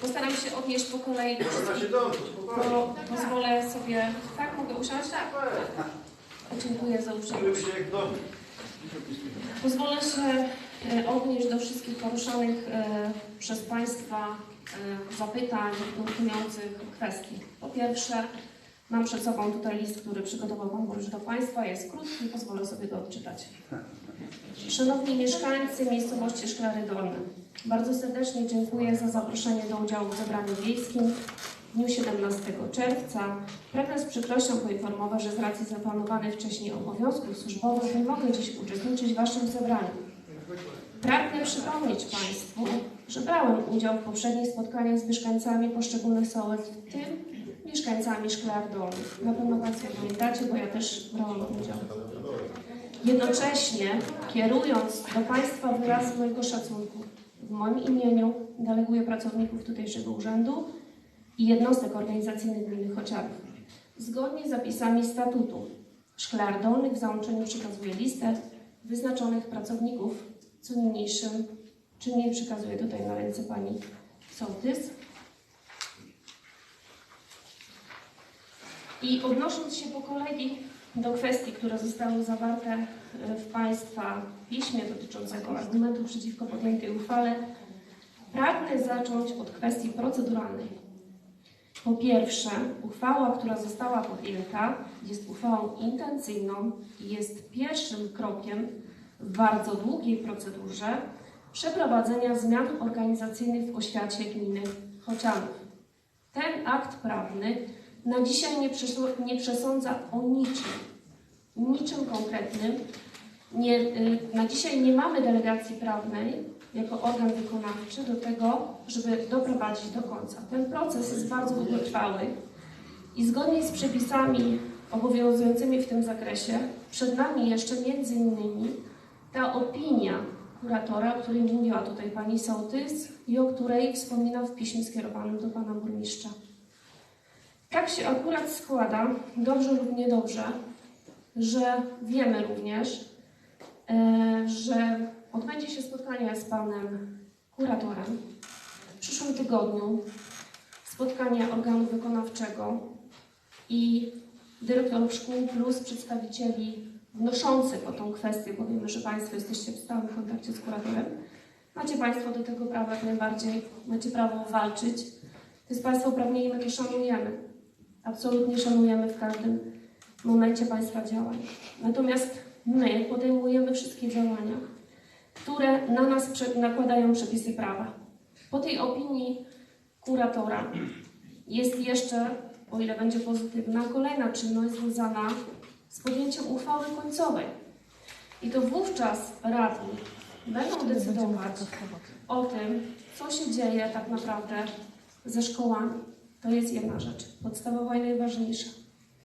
Postaram się odnieść po kolei bo pozwolę sobie... Tak, mogę usiąść? Tak. Dziękuję za uprzejmość. Pozwolę się e, odnieść do wszystkich poruszonych e, przez Państwa e, zapytań nurtujących kwestii. Po pierwsze, mam przed sobą tutaj list, który przygotował Pan Burmistrz do Państwa. Jest krótki, pozwolę sobie go odczytać. Szanowni mieszkańcy miejscowości Szklary Dolne, bardzo serdecznie dziękuję za zaproszenie do udziału w zebraniu wiejskim w dniu 17 czerwca. Pragnę z przykrością poinformować, że z racji zaplanowanych wcześniej obowiązków służbowych nie mogę dziś uczestniczyć w Waszym zebraniu. Pragnę przypomnieć Państwu, że brałem udział w poprzednich spotkaniach z mieszkańcami poszczególnych sołek, w tym mieszkańcami Szklar Dolnych. Na pewno Państwo pamiętacie, bo ja też brałam udział. Jednocześnie, kierując do Państwa wyraz mojego szacunku, w moim imieniu deleguję pracowników tutejszego urzędu i jednostek organizacyjnych gminy Chociażby. Zgodnie z zapisami statutu Szklar Dolnych w załączeniu przekazuje listę wyznaczonych pracowników, co niniejszym czynnie przekazuję tutaj na ręce Pani Sołtys. I odnosząc się po kolei do kwestii, które zostały zawarte e, w Państwa piśmie dotyczącego argumentu przeciwko podjętej uchwale, pragnę zacząć od kwestii proceduralnej. Po pierwsze, uchwała, która została podjęta, jest uchwałą intencyjną i jest pierwszym krokiem w bardzo długiej procedurze przeprowadzenia zmian organizacyjnych w oświacie gminy Chocianów. Ten akt prawny na dzisiaj nie, nie przesądza o niczym, niczym konkretnym. Nie, y, na dzisiaj nie mamy delegacji prawnej jako organ wykonawczy do tego, żeby doprowadzić do końca. Ten proces jest bardzo długotrwały i zgodnie z przepisami obowiązującymi w tym zakresie, przed nami jeszcze między innymi ta opinia kuratora, o której mówiła tutaj pani Sołtys i o której wspominał w piśmie skierowanym do pana burmistrza. Tak się akurat składa, dobrze lub niedobrze, że wiemy również, e, że odbędzie się spotkanie z panem kuratorem w przyszłym tygodniu. Spotkanie organu wykonawczego i dyrektorów szkół plus przedstawicieli wnoszących o tą kwestię, bo wiemy, że Państwo jesteście w stałym kontakcie z kuratorem. Macie Państwo do tego prawo jak najbardziej, macie prawo walczyć. To jest Państwa uprawnienie, my to szanujemy. Absolutnie szanujemy w każdym momencie Państwa działań. Natomiast my podejmujemy wszystkie działania, które na nas nakładają przepisy prawa. Po tej opinii kuratora jest jeszcze, o ile będzie pozytywna, kolejna czynność związana z podjęciem uchwały końcowej. I to wówczas radni będą decydować o tym, co się dzieje tak naprawdę ze szkołami. To jest jedna rzecz, podstawowa i najważniejsza.